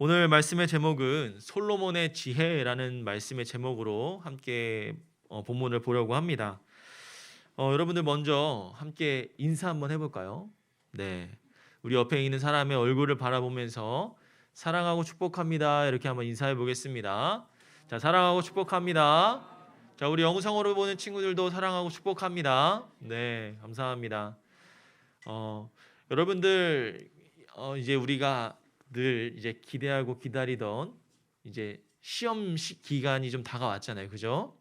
오늘 말씀의 제목은 솔로몬의 지혜라는 말씀의 제목으로 함께 어, 본문을 보려고 합니다. 어, 여러분들 먼저 함께 인사 한번 해볼까요? 네, 우리 옆에 있는 사람의 얼굴을 바라보면서 사랑하고 축복합니다 이렇게 한번 인사해 보겠습니다. 자, 사랑하고 축복합니다. 자, 우리 영상으로 보는 친구들도 사랑하고 축복합니다. 네, 감사합니다. 어, 여러분들 어, 이제 우리가 늘 이제 기대하고 기다리던 이제 시험 시 기간이 좀 다가왔잖아요. 그죠?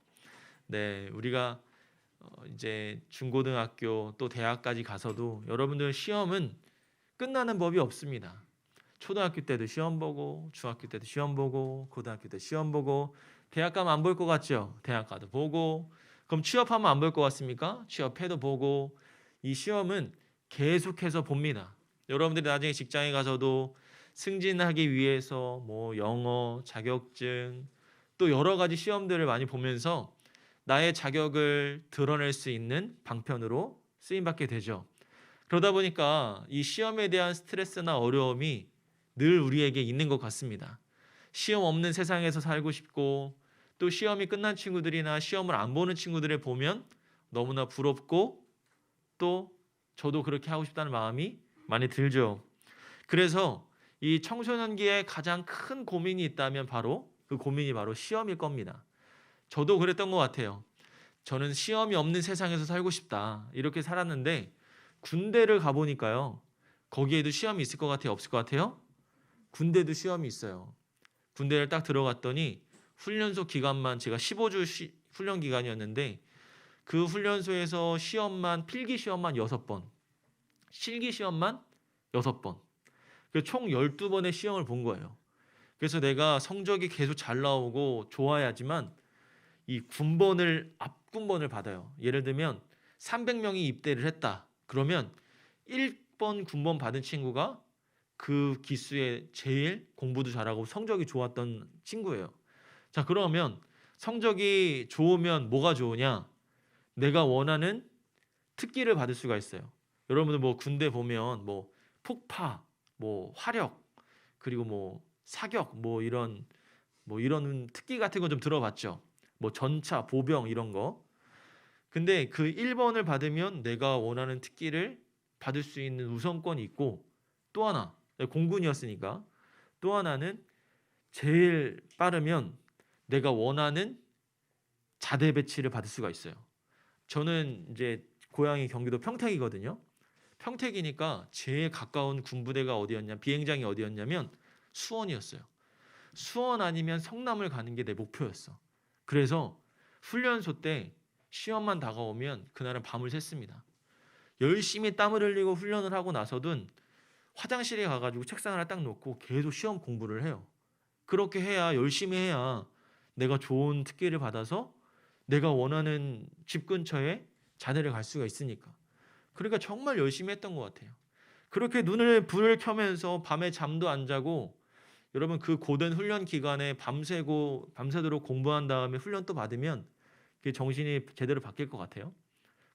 네, 우리가 어, 이제 중고등학교 또 대학까지 가서도 여러분들 시험은 끝나는 법이 없습니다. 초등학교 때도 시험 보고 중학교 때도 시험 보고 고등학교 때 시험 보고 대학 가면 안 볼 것 같죠? 대학 가도 보고 그럼 취업하면 안 볼 것 같습니까? 취업해도 보고 이 시험은 계속해서 봅니다. 여러분들이 나중에 직장에 가서도 승진하기 위해서 뭐 영어, 자격증 또 여러 가지 시험들을 많이 보면서 나의 자격을 드러낼 수 있는 방편으로 쓰임 받게 되죠. 그러다 보니까 이 시험에 대한 스트레스나 어려움이 늘 우리에게 있는 것 같습니다. 시험 없는 세상에서 살고 싶고 또 시험이 끝난 친구들이나 시험을 안 보는 친구들을 보면 너무나 부럽고 또 저도 그렇게 하고 싶다는 마음이 많이 들죠. 그래서 이 청소년기에 가장 큰 고민이 있다면 바로 그 고민이 바로 시험일 겁니다. 저도 그랬던 것 같아요. 저는 시험이 없는 세상에서 살고 싶다. 이렇게 살았는데 군대를 가보니까요. 거기에도 시험이 있을 것 같아요? 없을 것 같아요? 군대도 시험이 있어요. 군대를 딱 들어갔더니 훈련소 기간만 제가 15주 시, 훈련 기간이었는데 그 훈련소에서 시험만 필기 시험만 6번, 실기 시험만 6번. 총 12번의 시험을 본 거예요. 그래서 내가 성적이 계속 잘 나오고 좋아야지만 이 군번을 앞군번을 받아요. 예를 들면 300명이 입대를 했다. 그러면 1번 군번 받은 친구가 그 기수에 제일 공부도 잘하고 성적이 좋았던 친구예요. 자, 그러면 성적이 좋으면 뭐가 좋으냐? 내가 원하는 특기를 받을 수가 있어요. 여러분들 뭐 군대 보면 뭐 폭파, 뭐 화력, 그리고 뭐 사격, 뭐 이런 뭐 이런 특기 같은 거좀 들어봤죠. 뭐 전차, 보병 이런 거. 근데 그 1번을 받으면 내가 원하는 특기를 받을 수 있는 우선권이 있고 또 하나 공군이었으니까 또 하나는 제일 빠르면 내가 원하는 자대 배치를 받을 수가 있어요. 저는 이제 고향이 경기도 평택이거든요. 평택이니까 제일 가까운 군부대가 어디였냐, 비행장이 어디였냐면 수원이었어요. 수원 아니면 성남을 가는 게 내 목표였어. 그래서 훈련소 때 시험만 다가오면 그날은 밤을 샜습니다. 열심히 땀을 흘리고 훈련을 하고 나서든 화장실에 가가지고 책상 하나 딱 놓고 계속 시험 공부를 해요. 그렇게 해야 열심히 해야 내가 좋은 특기를 받아서 내가 원하는 집 근처에 자대를 갈 수가 있으니까. 그러니까 정말 열심히 했던 것 같아요. 그렇게 눈을 불을 켜면서 밤에 잠도 안 자고 여러분 그 고된 훈련 기간에 밤새고 밤새도록 공부한 다음에 훈련 또 받으면 그 정신이 제대로 바뀔 것 같아요.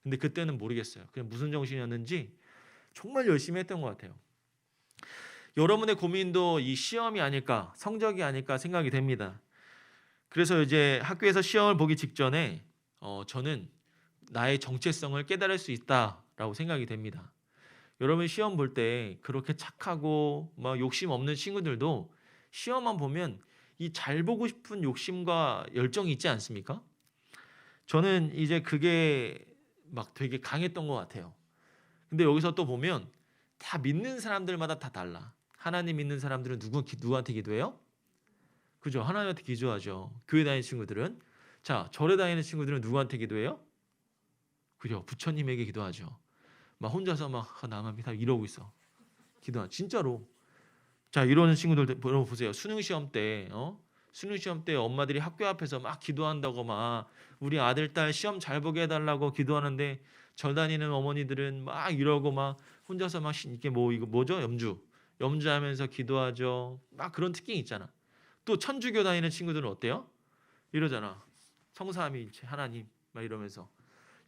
근데 그때는 모르겠어요. 그냥 무슨 정신이었는지 정말 열심히 했던 것 같아요. 여러분의 고민도 이 시험이 아닐까, 성적이 아닐까 생각이 됩니다. 그래서 이제 학교에서 시험을 보기 직전에 어, 저는 나의 정체성을 깨달을 수 있다 라고 생각이 됩니다. 여러분 시험 볼 때 그렇게 착하고 막 욕심 없는 친구들도 시험만 보면 이 잘 보고 싶은 욕심과 열정이 있지 않습니까? 저는 이제 그게 막 되게 강했던 것 같아요. 근데 여기서 또 보면 다 믿는 사람들마다 다 달라. 하나님 믿는 사람들은 누구 누구한테 기도해요? 그죠? 하나님한테 기도하죠. 교회 다니는 친구들은 자 절에 다니는 친구들은 누구한테 기도해요? 그죠? 부처님에게 기도하죠. 막 혼자서 막 아, 나만 믿다 이러고 있어. 기도 진짜로. 자 이러는 친구들 여러분 보세요. 수능 시험 때 어? 수능 시험 때 엄마들이 학교 앞에서 막 기도한다고 막 우리 아들 딸 시험 잘 보게 해달라고 기도하는데 절 다니는 어머니들은 막 이러고 막 혼자서 막 이게 뭐 이거 뭐죠 염주 염주하면서 기도하죠. 막 그런 특징이 있잖아. 또 천주교 다니는 친구들은 어때요? 이러잖아. 성삼위일체 하나님 막 이러면서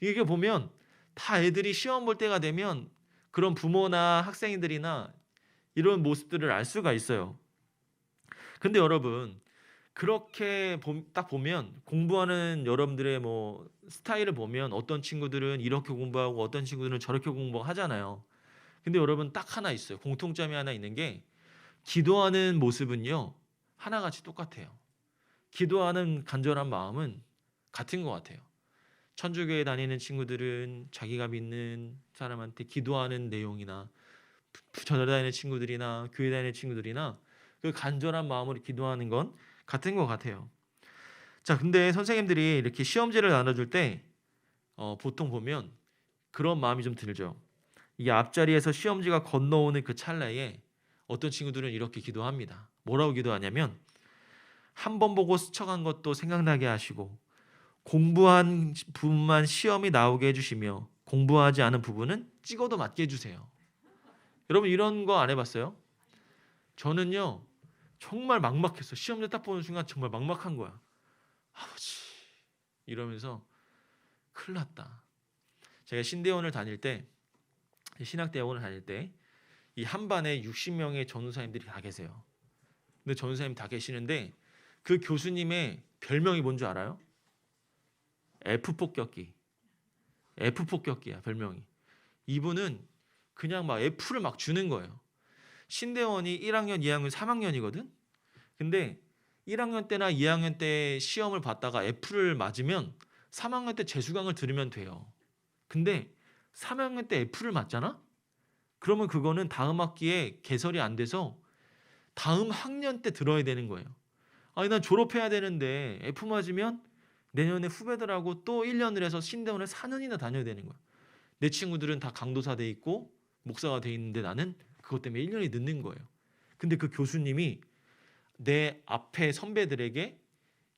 이게 보면 다 애들이 시험 볼 때가 되면 그런 부모나 학생들이나 이런 모습들을 알 수가 있어요. 근데 여러분 그렇게 봄- 딱 보면 공부하는 여러분들의 뭐 스타일을 보면 어떤 친구들은 이렇게 공부하고 어떤 친구들은 저렇게 공부하잖아요. 근데 여러분 딱 하나 있어요. 공통점이 하나 있는 게 기도하는 모습은요 하나같이 똑같아요. 기도하는 간절한 마음은 같은 것 같아요. 천주교에 다니는 친구들은 자기가 믿는 사람한테 기도하는 내용이나 전에 다니는 친구들이나 교회 다니는 친구들이나 그 간절한 마음으로 기도하는 건 같은 것 같아요. 자, 근데 선생님들이 이렇게 시험지를 나눠줄 때 어, 보통 보면 그런 마음이 좀 들죠. 이게 앞자리에서 시험지가 건너오는 그 찰나에 어떤 친구들은 이렇게 기도합니다. 뭐라고 기도하냐면 한 번 보고 스쳐간 것도 생각나게 하시고 공부한 부분만 시험이 나오게 해주시며 공부하지 않은 부분은 찍어도 맞게 해주세요. 여러분 이런 거 안 해봤어요? 저는요 정말 막막했어. 시험지 딱 보는 순간 정말 막막한 거야. 아버지 이러면서 큰일 났다. 제가 신대원을 다닐 때 신학대원을 다닐 때 이 한 반에 60명의 전우사님들이 다 계세요. 근데 전우사님 다 계시는데 그 교수님의 별명이 뭔지 알아요? F 폭격기. F 폭격기야 별명이. 이분은 그냥 막 F를 막 주는 거예요. 신대원이 1학년, 2학년, 3학년이거든. 근데 1학년 때나 2학년 때 시험을 봤다가 F를 맞으면 3학년 때 재수강을 들으면 돼요. 근데 3학년 때 F를 맞잖아? 그러면 그거는 다음 학기에 개설이 안 돼서 다음 학년 때 들어야 되는 거예요. 아니 난 졸업해야 되는데 F 맞으면 내년에 후배들하고 또 1년을 해서 신대원을 4년이나 다녀야 되는 거야. 내 친구들은 다 강도사 돼 있고 목사가 돼 있는데 나는 그것 때문에 1년이 늦는 거예요. 근데 그 교수님이 내 앞에 선배들에게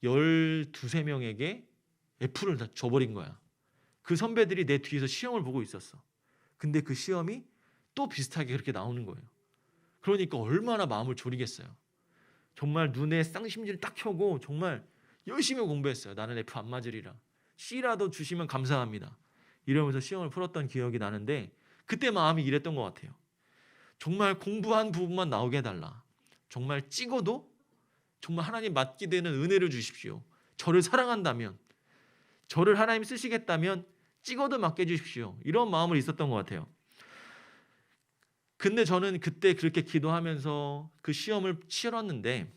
12, 명에게 F를 다 줘버린 거야. 그 선배들이 내 뒤에서 시험을 보고 있었어. 근데 그 시험이 또 비슷하게 그렇게 나오는 거예요. 그러니까 얼마나 마음을 졸이겠어요. 정말 눈에 쌍심지를 딱 켜고 정말 열심히 공부했어요. 나는 F 안 맞으리라. C라도 주시면 감사합니다. 이러면서 시험을 풀었던 기억이 나는데 그때 마음이 이랬던 것 같아요. 정말 공부한 부분만 나오게 해달라. 정말 찍어도 정말 하나님 맡게 되는 은혜를 주십시오. 저를 사랑한다면, 저를 하나님 쓰시겠다면 찍어도 맡게 해주십시오. 이런 마음을 있었던 것 같아요. 근데 저는 그때 그렇게 기도하면서 그 시험을 치렀는데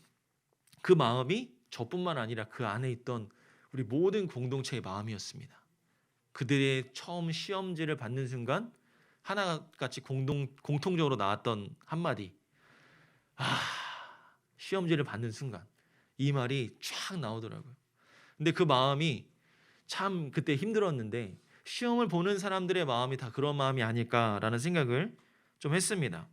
그 마음이 저뿐만 아니라 그 안에 있던 우리 모든 공동체의 마음이었습니다. 그들의 처음 시험지를 받는 순간 하나같이 공동 공통적으로 나왔던 한마디. 아, 시험지를 받는 순간 이 말이 쫙 나오더라고요. 근데 그 마음이 참 그때 힘들었는데 시험을 보는 사람들의 마음이 다 그런 마음이 아닐까라는 생각을 좀 했습니다.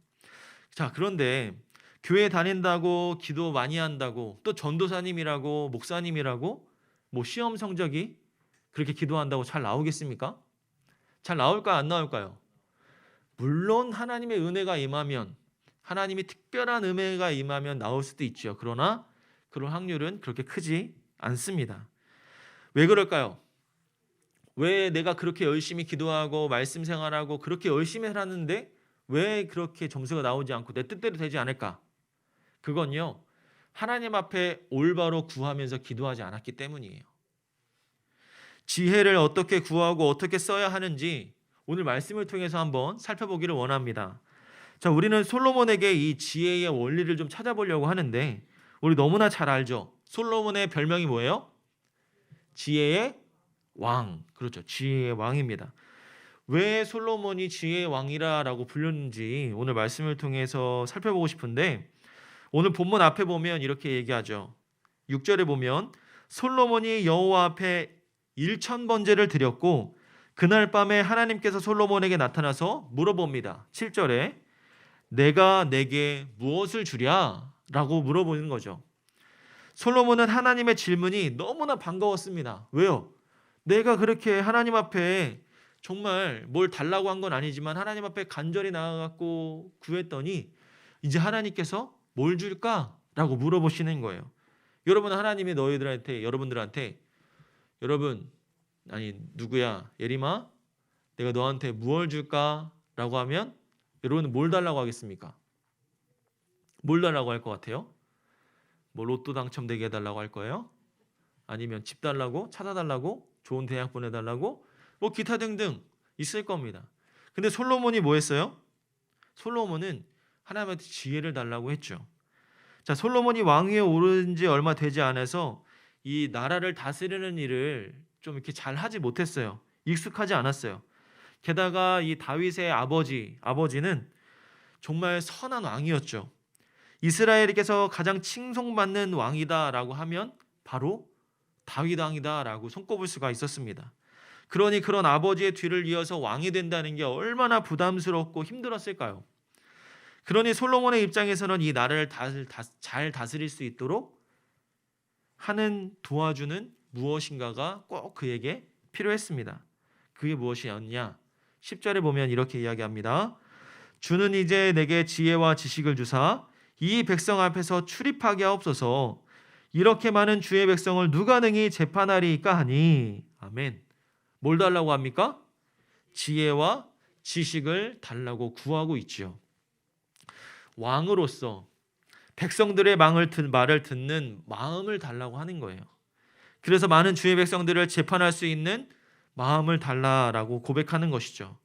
자, 그런데 교회 다닌다고 기도 많이 한다고 또 전도사님이라고 목사님이라고 뭐 시험 성적이 그렇게 기도한다고 잘 나오겠습니까? 잘 나올까 안 나올까요? 물론 하나님의 은혜가 임하면 하나님이 특별한 은혜가 임하면 나올 수도 있죠. 그러나 그런 확률은 그렇게 크지 않습니다. 왜 그럴까요? 왜 내가 그렇게 열심히 기도하고 말씀 생활하고 그렇게 열심히 하는데 왜 그렇게 점수가 나오지 않고 내 뜻대로 되지 않을까? 그건요. 하나님 앞에 올바로 구하면서 기도하지 않았기 때문이에요. 지혜를 어떻게 구하고 어떻게 써야 하는지 오늘 말씀을 통해서 한번 살펴보기를 원합니다. 자, 우리는 솔로몬에게 이 지혜의 원리를 좀 찾아보려고 하는데 우리 너무나 잘 알죠. 솔로몬의 별명이 뭐예요? 지혜의 왕. 그렇죠. 지혜의 왕입니다. 왜 솔로몬이 지혜의 왕이라라고 불렸는지 오늘 말씀을 통해서 살펴보고 싶은데 오늘 본문 앞에 보면 이렇게 얘기하죠. 6절에 보면 솔로몬이 여호와 앞에 1천 번제를 드렸고 그날 밤에 하나님께서 솔로몬에게 나타나서 물어봅니다. 7절에 내가 내게 무엇을 주랴? 라고 물어보는 거죠. 솔로몬은 하나님의 질문이 너무나 반가웠습니다. 왜요? 내가 그렇게 하나님 앞에 정말 뭘 달라고 한 건 아니지만 하나님 앞에 간절히 나아갔고 구했더니 이제 하나님께서 뭘 줄까 라고 물어보시는 거예요. 여러분 하나님이 너희들한테 여러분들한테 여러분 아니 누구야 예림아 내가 너한테 무얼 줄까라고 하면 여러분은 뭘 달라고 하겠습니까? 뭘 달라고 할 것 같아요? 뭐 로또 당첨되게 해달라고 할 거예요? 아니면 집 달라고 차 사달라고 좋은 대학 보내달라고 뭐 기타 등등 있을 겁니다. 근데 솔로몬이 뭐 했어요? 솔로몬은 하나님한테 지혜를 달라고 했죠. 자, 솔로몬이 왕위에 오른 지 얼마 되지 않아서 이 나라를 다스리는 일을 좀 이렇게 잘 하지 못했어요. 익숙하지 않았어요. 게다가 이 다윗의 아버지, 아버지는 정말 선한 왕이었죠. 이스라엘에게서 가장 칭송받는 왕이다라고 하면 바로 다윗 왕이다라고 손꼽을 수가 있었습니다. 그러니 그런 아버지의 뒤를 이어서 왕이 된다는 게 얼마나 부담스럽고 힘들었을까요? 그러니 솔로몬의 입장에서는 이 나라를 잘 다스릴 수 있도록 하는 도와주는 무엇인가가 꼭 그에게 필요했습니다. 그게 무엇이었냐? 10절에 보면 이렇게 이야기합니다. 주는 이제 내게 지혜와 지식을 주사 이 백성 앞에서 출입하게 하옵소서. 이렇게 많은 주의 백성을 누가 능히 재판하리이까 하니 아멘. 뭘 달라고 합니까? 지혜와 지식을 달라고 구하고 있지요. 왕으로서 백성들의 망을 듣, 말을 듣는 마음을 달라고 하는 거예요. 그래서 많은 주의 백성들을 재판할 수 있는 마음을 달라라고 고백하는 것이죠.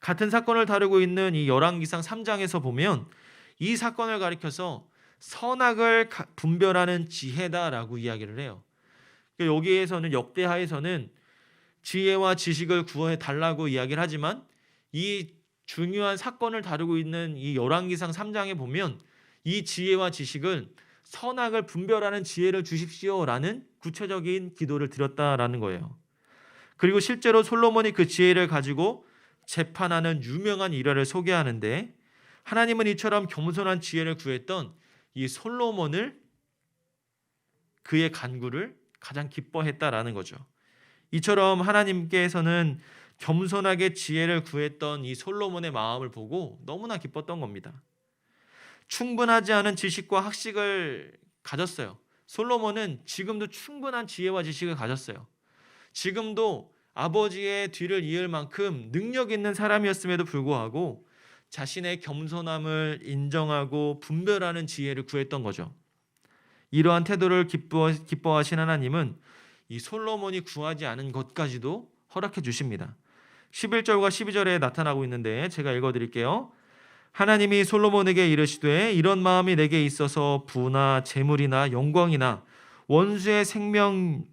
같은 사건을 다루고 있는 이 열왕기상 3장에서 보면 이 사건을 가리켜서 선악을 가- 분별하는 지혜다라고 이야기를 해요. 그러니까 여기에서는 역대하에서는 지혜와 지식을 구해 달라고 이야기를 하지만 이 중요한 사건을 다루고 있는 이 열왕기상 3장에 보면 이 지혜와 지식을 선악을 분별하는 지혜를 주십시오라는 구체적인 기도를 드렸다라는 거예요. 그리고 실제로 솔로몬이 그 지혜를 가지고 재판하는 유명한 일화를 소개하는데 하나님은 이처럼 겸손한 지혜를 구했던 이 솔로몬을 그의 간구를 가장 기뻐했다라는 거죠. 이처럼 하나님께서는 겸손하게 지혜를 구했던 이 솔로몬의 마음을 보고 너무나 기뻤던 겁니다. 충분하지 않은 지식과 학식을 가졌어요. 솔로몬은 지금도 충분한 지혜와 지식을 가졌어요. 지금도 아버지의 뒤를 이을 만큼 능력 있는 사람이었음에도 불구하고 자신의 겸손함을 인정하고 분별하는 지혜를 구했던 거죠. 이러한 태도를 기뻐, 기뻐하신 하나님은 이 솔로몬이 구하지 않은 것까지도 허락해 주십니다. 11절과 12절에 나타나고 있는데 제가 읽어 드릴게요. 하나님이 솔로몬에게 이르시되 이런 마음이 내게 있어서 부나 재물이나 영광이나 원수의 생명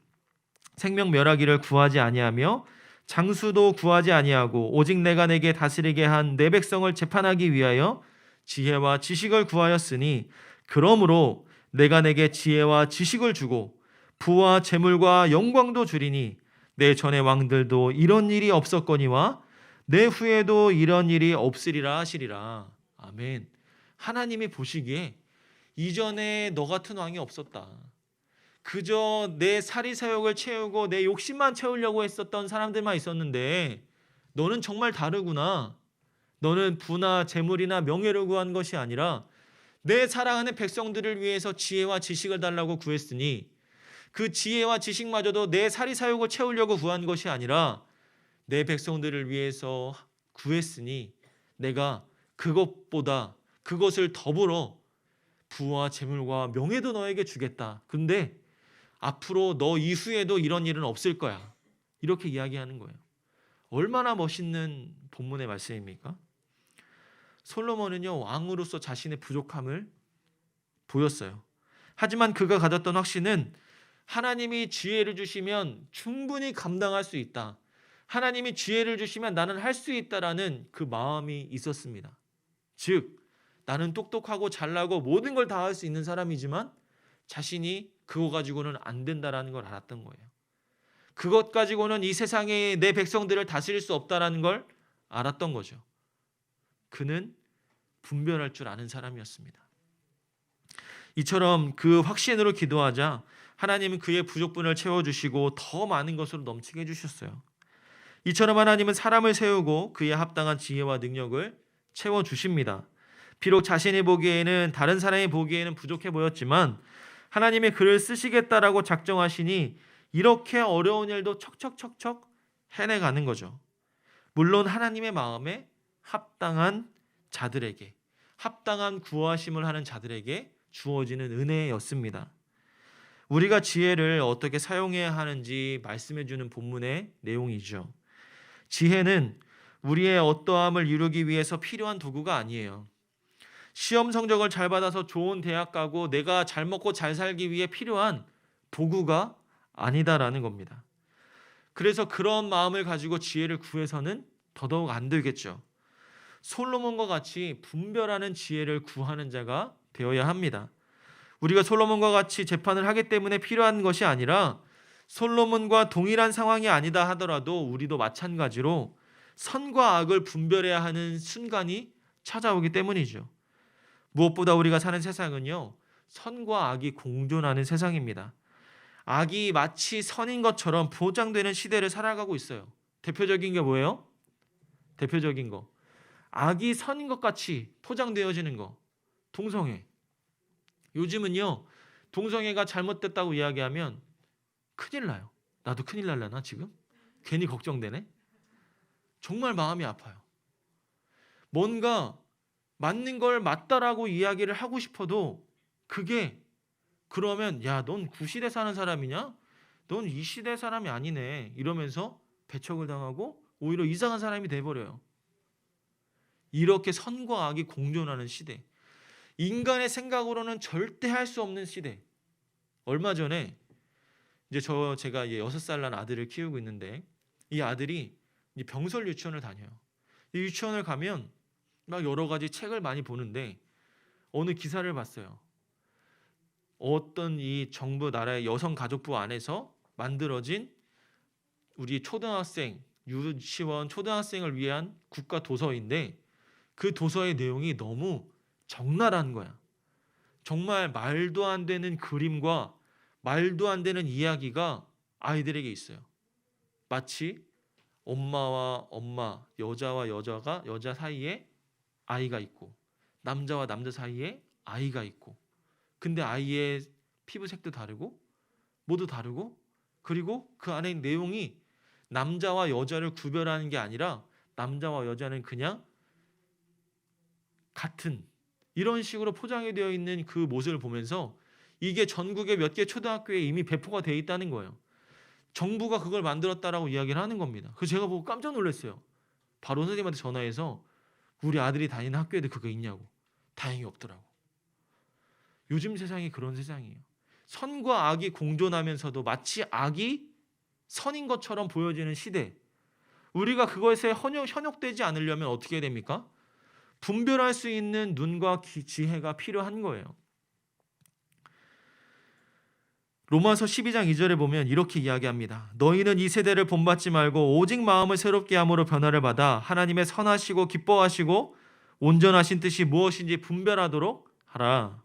생명 멸하기를 구하지 아니하며 장수도 구하지 아니하고 오직 내가 내게 다스리게 한 내 백성을 재판하기 위하여 지혜와 지식을 구하였으니 그러므로 내가 내게 지혜와 지식을 주고 부와 재물과 영광도 주리니 내 전의 왕들도 이런 일이 없었거니와 내 후에도 이런 일이 없으리라 하시리라. 아멘. 하나님이 보시기에 이전에 너 같은 왕이 없었다. 그저 내 사리 사욕을 채우고 내 욕심만 채우려고 했었던 사람들만 있었는데 너는 정말 다르구나. 너는 부나 재물이나 명예를 구한 것이 아니라 내 사랑하는 백성들을 위해서 지혜와 지식을 달라고 구했으니 그 지혜와 지식마저도 내 사리사욕을 채우려고 구한 것이 아니라 내 백성들을 위해서 구했으니 내가 그것보다 그것을 더불어 부와 재물과 명예도 너에게 주겠다. 근데 앞으로 너 이후에도 이런 일은 없을 거야. 이렇게 이야기하는 거예요. 얼마나 멋있는 본문의 말씀입니까? 솔로몬은요 왕으로서 자신의 부족함을 보였어요. 하지만 그가 가졌던 확신은 하나님이 지혜를 주시면 충분히 감당할 수 있다. 하나님이 지혜를 주시면 나는 할 수 있다라는 그 마음이 있었습니다. 즉 나는 똑똑하고 잘나고 모든 걸 다 할 수 있는 사람이지만 자신이 그거 가지고는 안 된다라는 걸 알았던 거예요. 그것 가지고는 이 세상에 내 백성들을 다스릴 수 없다라는 걸 알았던 거죠. 그는 분별할 줄 아는 사람이었습니다. 이처럼 그 확신으로 기도하자 하나님은 그의 부족분을 채워주시고 더 많은 것으로 넘치게 해주셨어요. 이처럼 하나님은 사람을 세우고 그에 합당한 지혜와 능력을 채워주십니다. 비록 자신이 보기에는 다른 사람이 보기에는 부족해 보였지만 하나님이 그를 쓰시겠다라고 작정하시니 이렇게 어려운 일도 척척척척 해내가는 거죠. 물론 하나님의 마음에 합당한 자들에게 합당한 구하심을 하는 자들에게 주어지는 은혜였습니다. 우리가 지혜를 어떻게 사용해야 하는지 말씀해 주는 본문의 내용이죠. 지혜는 우리의 어떠함을 이루기 위해서 필요한 도구가 아니에요. 시험 성적을 잘 받아서 좋은 대학 가고 내가 잘 먹고 잘 살기 위해 필요한 도구가 아니다라는 겁니다. 그래서 그런 마음을 가지고 지혜를 구해서는 더더욱 안 되겠죠. 솔로몬과 같이 분별하는 지혜를 구하는 자가 되어야 합니다. 우리가 솔로몬과 같이 재판을 하기 때문에 필요한 것이 아니라 솔로몬과 동일한 상황이 아니다 하더라도 우리도 마찬가지로 선과 악을 분별해야 하는 순간이 찾아오기 때문이죠. 무엇보다 우리가 사는 세상은요, 선과 악이 공존하는 세상입니다. 악이 마치 선인 것처럼 보장되는 시대를 살아가고 있어요. 대표적인 게 뭐예요? 대표적인 거. 악이 선인 것 같이 포장되어지는 거. 동성애. 요즘은요, 동성애가 잘못됐다고 이야기하면 큰일 나요. 나도 큰일 날라나 지금? 괜히 걱정되네. 정말 마음이 아파요. 뭔가 맞는 걸 맞다라고 이야기를 하고 싶어도 그게 그러면 야, 넌 구시대 사는 사람이냐? 넌 이 시대 사람이 아니네. 이러면서 배척을 당하고 오히려 이상한 사람이 돼 버려요. 이렇게 선과 악이 공존하는 시대. 인간의 생각으로는 절대 할 수 없는 시대. 얼마 전에 이제 저 제가 이제 여섯 살난 아들을 키우고 있는데 이 아들이 병설 유치원을 다녀요. 이 유치원을 가면 막 여러 가지 책을 많이 보는데 어느 기사를 봤어요. 어떤 이 정부 나라의 여성 가족부 안에서 만들어진 우리 초등학생, 유치원, 초등학생을 위한 국가 도서인데 그 도서의 내용이 너무 적나라한 거야. 정말 말도 안 되는 그림과 말도 안 되는 이야기가 아이들에게 있어요. 마치 엄마와 엄마, 여자와 여자가 여자 사이에 아이가 있고 남자와 남자 사이에 아이가 있고 근데 아이의 피부색도 다르고 모두 다르고 그리고 그 안에 내용이 남자와 여자를 구별하는 게 아니라 남자와 여자는 그냥 같은 이런 식으로 포장이 되어 있는 그 모습을 보면서 이게 전국의 몇 개 초등학교에 이미 배포가 돼 있다는 거예요. 정부가 그걸 만들었다라고 이야기를 하는 겁니다. 그 제가 보고 깜짝 놀랐어요. 바로 선생님한테 전화해서 우리 아들이 다니는 학교에도 그거 있냐고. 다행히 없더라고. 요즘 세상이 그런 세상이에요. 선과 악이 공존하면서도 마치 악이 선인 것처럼 보여지는 시대. 우리가 그것에 현혹, 현혹되지 않으려면 어떻게 해야 됩니까? 분별할 수 있는 눈과 기, 지혜가 필요한 거예요. 로마서 12장 2절에 보면 이렇게 이야기합니다. 너희는 이 세대를 본받지 말고 오직 마음을 새롭게 함으로 변화를 받아 하나님의 선하시고 기뻐하시고 온전하신 뜻이 무엇인지 분별하도록 하라.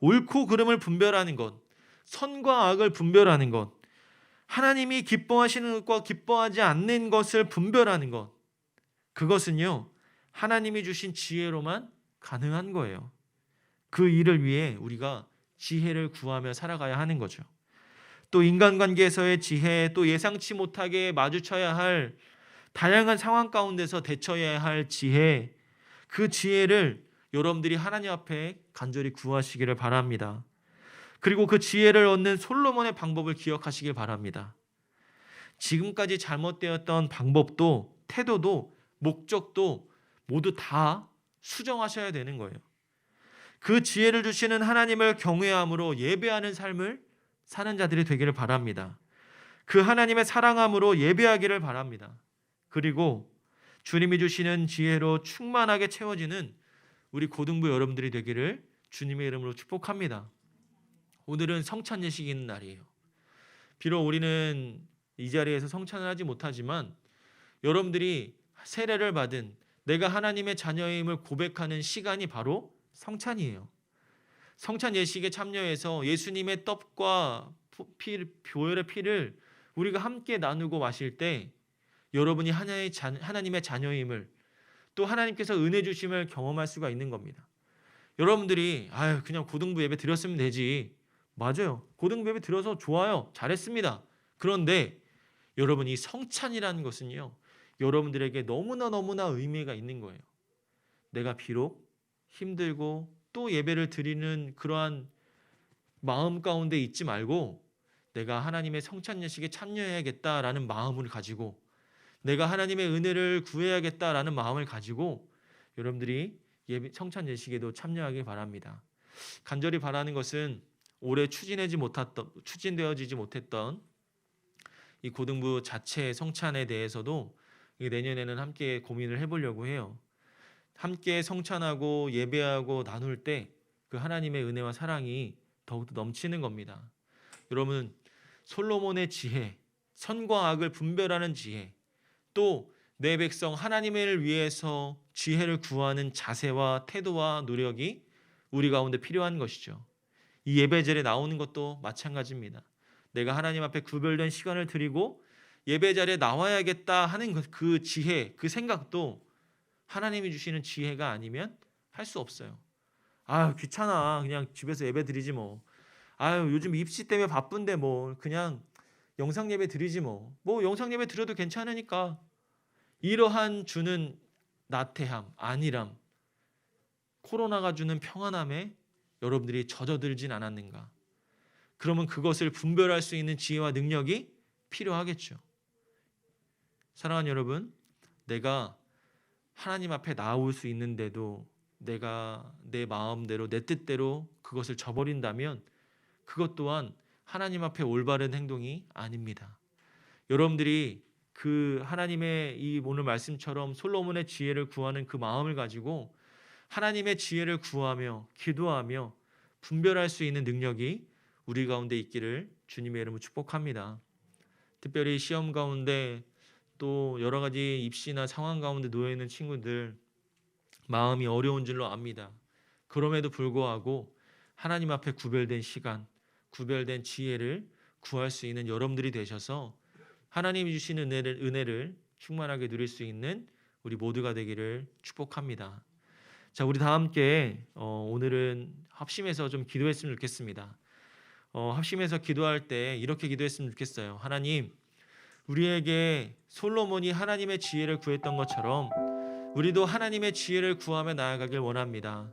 옳고 그름을 분별하는 것, 선과 악을 분별하는 것, 하나님이 기뻐하시는 것과 기뻐하지 않는 것을 분별하는 것, 그것은요, 하나님이 주신 지혜로만 가능한 거예요. 그 일을 위해 우리가 지혜를 구하며 살아가야 하는 거죠. 또 인간관계에서의 지혜, 또 예상치 못하게 마주쳐야 할 다양한 상황 가운데서 대처해야 할 지혜, 그 지혜를 여러분들이 하나님 앞에 간절히 구하시기를 바랍니다. 그리고 그 지혜를 얻는 솔로몬의 방법을 기억하시길 바랍니다. 지금까지 잘못되었던 방법도 태도도 목적도 모두 다 수정하셔야 되는 거예요. 그 지혜를 주시는 하나님을 경외함으로 예배하는 삶을 사는 자들이 되기를 바랍니다. 그 하나님의 사랑함으로 예배하기를 바랍니다. 그리고 주님이 주시는 지혜로 충만하게 채워지는 우리 고등부 여러분들이 되기를 주님의 이름으로 축복합니다. 오늘은 성찬 예식이 있는 날이에요. 비록 우리는 이 자리에서 성찬을 하지 못하지만 여러분들이 세례를 받은 내가 하나님의 자녀임을 고백하는 시간이 바로 성찬이에요. 성찬 예식에 참여해서 예수님의 떡과 피, 보혈의 피를 우리가 함께 나누고 마실 때 여러분이 하나님의, 자, 하나님의 자녀임을 또 하나님께서 은혜 주심을 경험할 수가 있는 겁니다. 여러분들이 아유 그냥 고등부 예배 드렸으면 되지. 맞아요. 고등부 예배 드려서 좋아요. 잘했습니다. 그런데 여러분 이 성찬이라는 것은요. 여러분들에게 너무나 너무나 의미가 있는 거예요. 내가 비록 힘들고 또 예배를 드리는 그러한 마음 가운데 있지 말고 내가 하나님의 성찬 예식에 참여해야겠다라는 마음을 가지고 내가 하나님의 은혜를 구해야겠다라는 마음을 가지고 여러분들이 예배 성찬 예식에도 참여하길 바랍니다. 간절히 바라는 것은 올해 추진하지 못했던 추진되어지지 못했던 이 고등부 자체 성찬에 대해서도 이 내년에는 함께 고민을 해보려고 해요. 함께 성찬하고 예배하고 나눌 때 그 하나님의 은혜와 사랑이 더욱더 넘치는 겁니다. 여러분 솔로몬의 지혜, 선과 악을 분별하는 지혜, 또 내 백성 하나님을 위해서 지혜를 구하는 자세와 태도와 노력이 우리 가운데 필요한 것이죠. 이 예배절에 나오는 것도 마찬가지입니다. 내가 하나님 앞에 구별된 시간을 드리고 예배 자리에 나와야겠다 하는 그- 그 지혜, 그 생각도 하나님이 주시는 지혜가 아니면 할 수 없어요. 아유 귀찮아, 그냥 집에서 예배 드리지 뭐. 아유 요즘 입시 때문에 바쁜데 뭐 그냥 영상 예배 드리지 뭐. 뭐 영상 예배 드려도 괜찮으니까. 이러한 주는 나태함, 안일함, 코로나가 주는 평안함에 여러분들이 젖어들진 않았는가? 그러면 그것을 분별할 수 있는 지혜와 능력이 필요하겠죠. 사랑하는 여러분, 내가 하나님 앞에 나올 수 있는데도 내가 내 마음대로 내 뜻대로 그것을 저버린다면 그것 또한 하나님 앞에 올바른 행동이 아닙니다. 여러분들이 그 하나님의 이 오늘 말씀처럼 솔로몬의 지혜를 구하는 그 마음을 가지고 하나님의 지혜를 구하며 기도하며 분별할 수 있는 능력이 우리 가운데 있기를 주님의 이름으로 축복합니다. 특별히 시험 가운데 또 여러 가지 입시나 상황 가운데 놓여 있는 친구들 마음이 어려운 줄로 압니다. 그럼에도 불구하고 하나님 앞에 구별된 시간, 구별된 지혜를 구할 수 있는 여러분들이 되셔서 하나님이 주시는 은혜를, 은혜를 충만하게 누릴 수 있는 우리 모두가 되기를 축복합니다. 자, 우리 다 함께 어, 오늘은 합심해서 좀 기도했으면 좋겠습니다. 어, 합심해서 기도할 때 이렇게 기도했으면 좋겠어요. 하나님, 우리에게 솔로몬이 하나님의 지혜를 구했던 것처럼 우리도 하나님의 지혜를 구하며 나아가길 원합니다.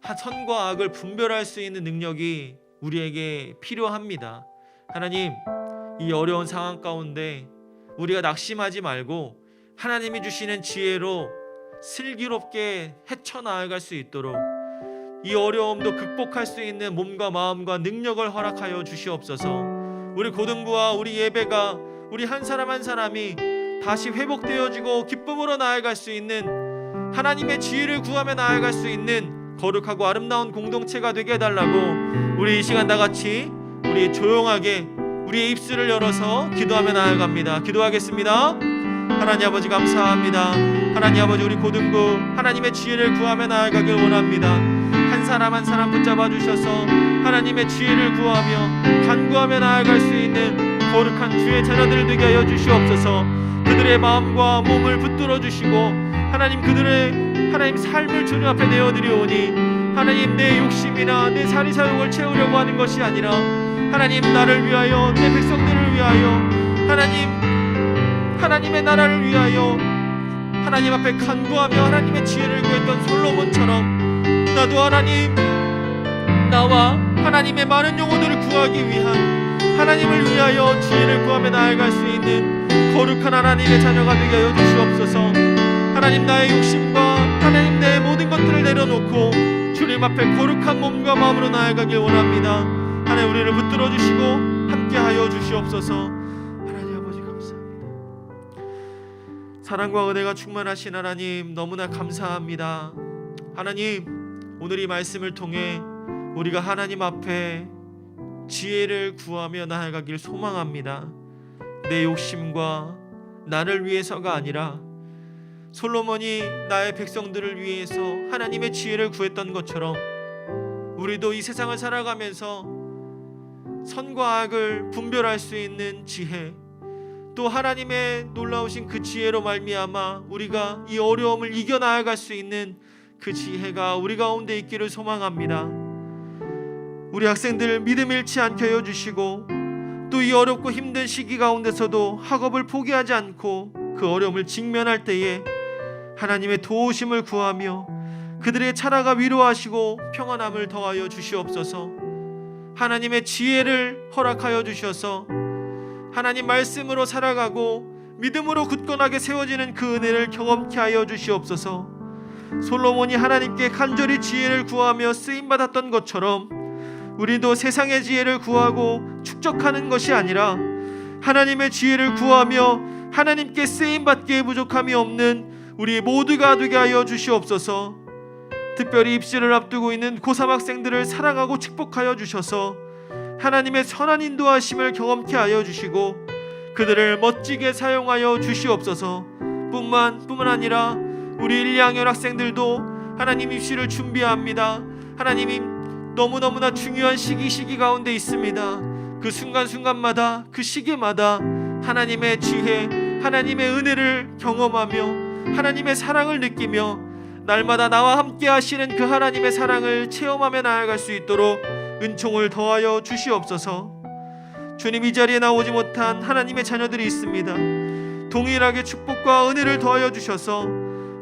하- 선과 악을 분별할 수 있는 능력이 우리에게 필요합니다. 하나님, 이 어려운 상황 가운데 우리가 낙심하지 말고 하나님이 주시는 지혜로 슬기롭게 헤쳐나아갈 수 있도록 이 어려움도 극복할 수 있는 몸과 마음과 능력을 허락하여 주시옵소서. 우리 고등부와 우리 예배가 우리 한 사람 한 사람이 다시 회복되어지고 기쁨으로 나아갈 수 있는 하나님의 지혜를 구하며 나아갈 수 있는 거룩하고 아름다운 공동체가 되게 해달라고 우리 이 시간 다 같이 우리 조용하게 우리의 입술을 열어서 기도하며 나아갑니다. 기도하겠습니다. 하나님 아버지 감사합니다. 하나님 아버지 우리 고등부 하나님의 지혜를 구하며 나아가길 원합니다. 한 사람 한 사람 붙잡아 주셔서 하나님의 지혜를 구하며 간구하며 나아갈 수 있는 거룩한 주의 자녀들 되게 하여 주시옵소서. 그들의 마음과 몸을 붙들어 주시고 하나님 그들의 하나님 삶을 주님 앞에 내어 드리오니 하나님 내 욕심이나 내 사리 사욕을 채우려고 하는 것이 아니라 하나님 나를 위하여 내 백성들을 위하여 하나님 하나님의 나라를 위하여 하나님 앞에 간구하며 하나님의 지혜를 구했던 솔로몬처럼 나도 하나님 나와 하나님의 많은 영혼들을 구하기 위한 하나님을 위하여 지혜를 구하며 나아갈 수 있는 거룩한 하나님의 자녀가 되게 하여 주시옵소서. 하나님 나의 욕심과 하나님 내 모든 것들을 내려놓고 주님 앞에 거룩한 몸과 마음으로 나아가길 원합니다. 하나님 우리를 붙들어 주시고 함께 하여 주시옵소서. 하나님 아버지 감사합니다. 사랑과 은혜가 충만하신 하나님 너무나 감사합니다. 하나님 오늘 이 말씀을 통해 우리가 하나님 앞에 지혜를 구하며 나아가길 소망합니다. 내 욕심과 나를 위해서가 아니라 솔로몬이 나의 백성들을 위해서 하나님의 지혜를 구했던 것처럼 우리도 이 세상을 살아가면서 선과 악을 분별할 수 있는 지혜 또 하나님의 놀라우신 그 지혜로 말미암아 우리가 이 어려움을 이겨 나아갈 수 있는 그 지혜가 우리 가운데 있기를 소망합니다. 우리 학생들 믿음 잃지 않게 하여 주시고 또 이 어렵고 힘든 시기 가운데서도 학업을 포기하지 않고 그 어려움을 직면할 때에 하나님의 도우심을 구하며 그들의 차라가 위로하시고 평안함을 더하여 주시옵소서. 하나님의 지혜를 허락하여 주셔서 하나님 말씀으로 살아가고 믿음으로 굳건하게 세워지는 그 은혜를 경험케 하여 주시옵소서. 솔로몬이 하나님께 간절히 지혜를 구하며 쓰임 받았던 것처럼 우리도 세상의 지혜를 구하고 축적하는 것이 아니라 하나님의 지혜를 구하며 하나님께 쓰임 받기에 부족함이 없는 우리 모두가 되게 하여 주시옵소서. 특별히 입시를 앞두고 있는 고3 학생들을 사랑하고 축복하여 주셔서 하나님의 선한 인도하심을 경험케 하여 주시고 그들을 멋지게 사용하여 주시옵소서. 뿐만 뿐만 아니라 우리 1, 2학년 학생들도 하나님 입시를 준비합니다. 하나님이 너무너무나 중요한 시기 시기 가운데 있습니다. 그 순간순간마다 그 시기마다 하나님의 지혜, 하나님의 은혜를 경험하며 하나님의 사랑을 느끼며 날마다 나와 함께 하시는 그 하나님의 사랑을 체험하며 나아갈 수 있도록 은총을 더하여 주시옵소서. 주님 이 자리에 나오지 못한 하나님의 자녀들이 있습니다. 동일하게 축복과 은혜를 더하여 주셔서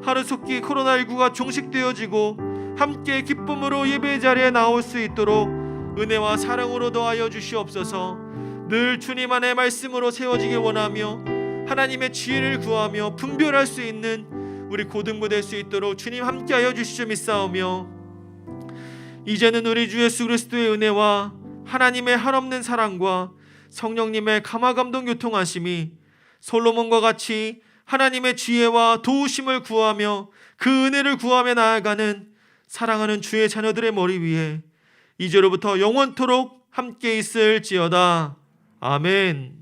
하루속히 코로나19가 종식되어지고 함께 기쁨으로 예배 자리에 나올 수 있도록 은혜와 사랑으로 더하여 주시옵소서. 늘 주님 안의 말씀으로 세워지길 원하며 하나님의 지혜를 구하며 분별할 수 있는 우리 고등부 될 수 있도록 주님 함께하여 주시죠 믿사오며 이제는 우리 주 예수 그리스도의 은혜와 하나님의 한없는 사랑과 성령님의 감화 감동 교통하심이 솔로몬과 같이 하나님의 지혜와 도우심을 구하며 그 은혜를 구하며 나아가는 사랑하는 주의 자녀들의 머리 위에 이제로부터 영원토록 함께 있을지어다. 아멘.